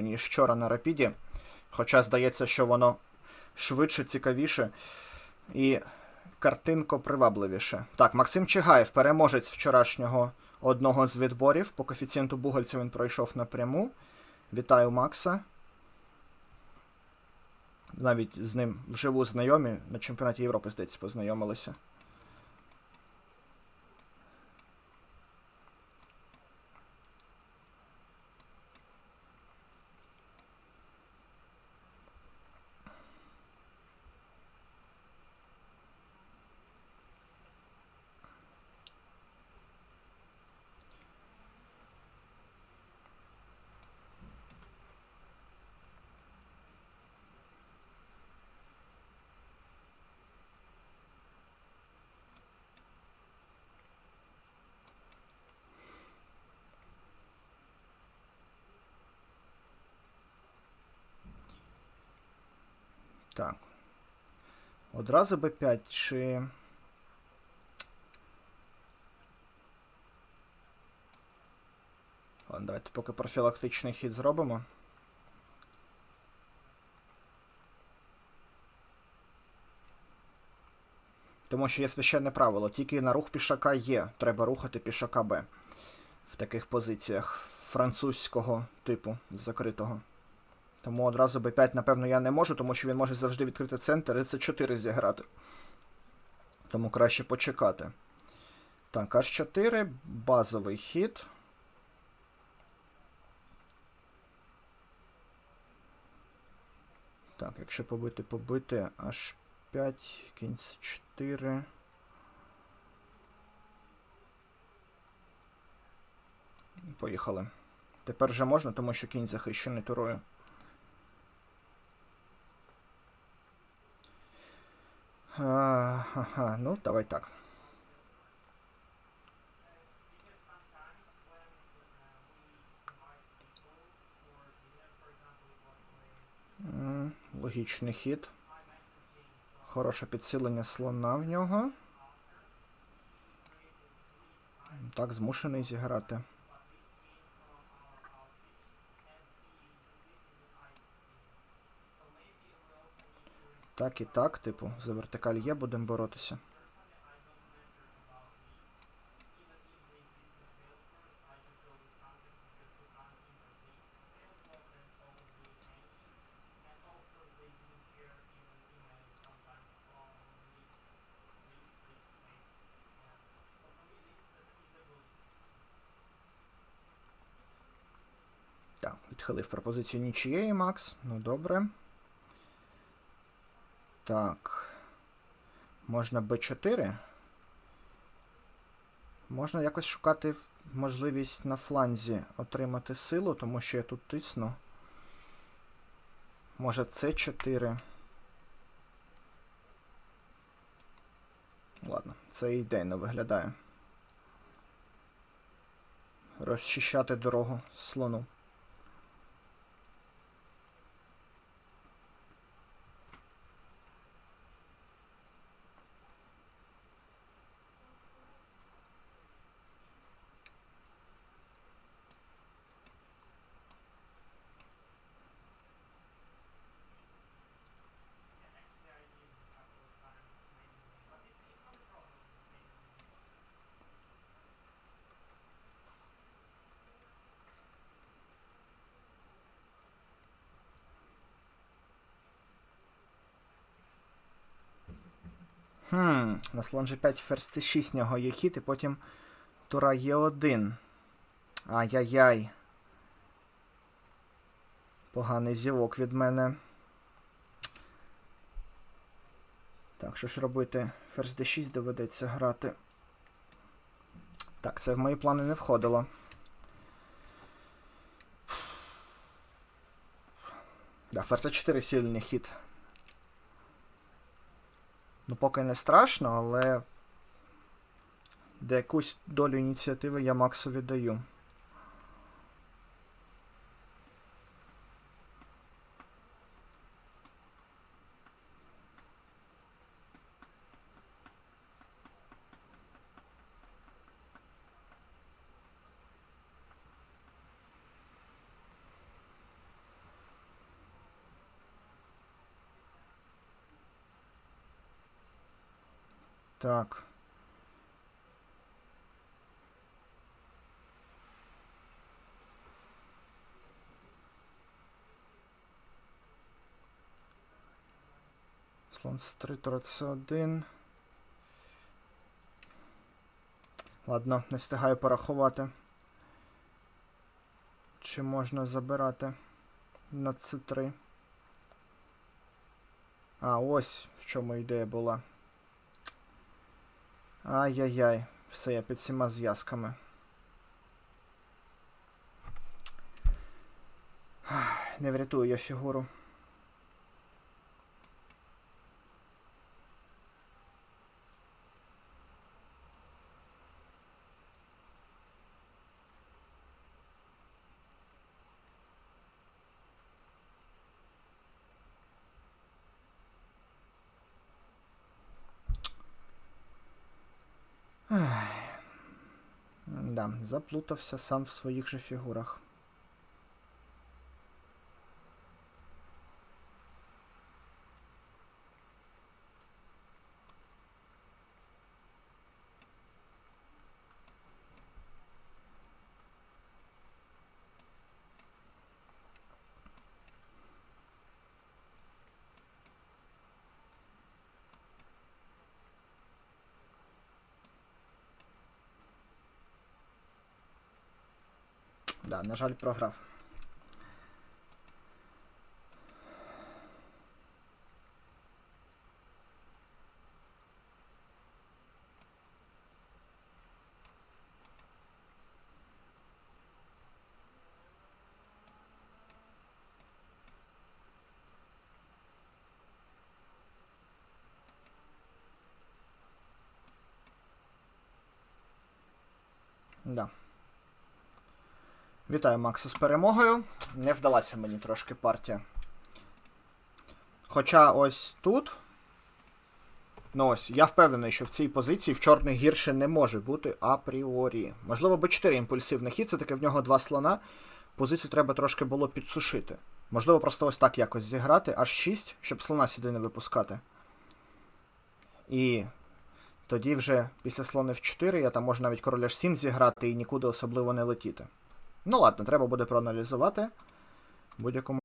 ніж вчора на Рапіді. Хоча здається, що воно швидше, цікавіше і картинко привабливіше. Так, Максим Чигаєв, переможець вчорашнього одного з відборів. По коефіцієнту Бугольця він пройшов напряму. Вітаю Макса. Навіть з ним вживу знайомі на чемпіонаті Європи, здається, познайомилися. Так. Одразу Б5 чи. Ладно, давайте поки профілактичний хід зробимо. Тому що є священне правило, тільки на рух пішака є, треба рухати пішака Б в таких позиціях французького типу закритого. Тому одразу Б5, напевно, я не можу, тому що він може завжди відкрити центр і це 4 зіграти. Тому краще почекати. Так, H4, базовий хід. Так, якщо побити, побити, H5, кінь С4. Поїхали. Тепер вже можна, тому що кінь захищений турою. Ага, ну давай так. Логічний хід. Хороше підсилення слона в нього. Так, змушений зіграти. Так і так, типу, за вертикаль є, будемо боротися. Так, відхилив пропозицію нічиєї, Макс. Ну добре. Так. Можна Б4. Можна якось шукати можливість на фланзі отримати силу, тому що я тут тисну. Може С4. Ладно, це ідейно виглядає. Розчищати дорогу слону. Хм, на слон G5 ферзь C6 нього є хід, і потім тура Е1. Ай-яй-яй. Поганий зівок від мене. Так, що ж робити? Ферзь D6 доведеться грати. Так, це в мої плани не входило. Да, ферзь 4 сильний хід. Ну, поки не страшно, але де якусь долю ініціативи я Максу віддаю. Так. Слон з 3, тура це 1. Ладно, не встигаю порахувати. Чи можна забирати на С3? А, ось в чому ідея була. Ай-яй-яй, все, я під всіма зв'язками. Не врятую я фігуру. Да, заплутався сам в своїх же фігурах. Да, на жаль, програв. Да. Вітаю Макса з перемогою. Не вдалася мені трошки партія. Хоча ось тут. Ну ось, я впевнений, що в цій позиції в чорних гірше не може бути апріорі. Можливо, Б4 імпульсивний хід, це таки в нього два слона. Позицію треба трошки було підсушити. Можливо, просто ось так якось зіграти, аж 6, щоб слона сюди не випускати. І тоді вже після слона F4 я там можу навіть короля H7 зіграти і нікуди особливо не летіти. Ну ладно, треба буде проаналізувати. В будь-якому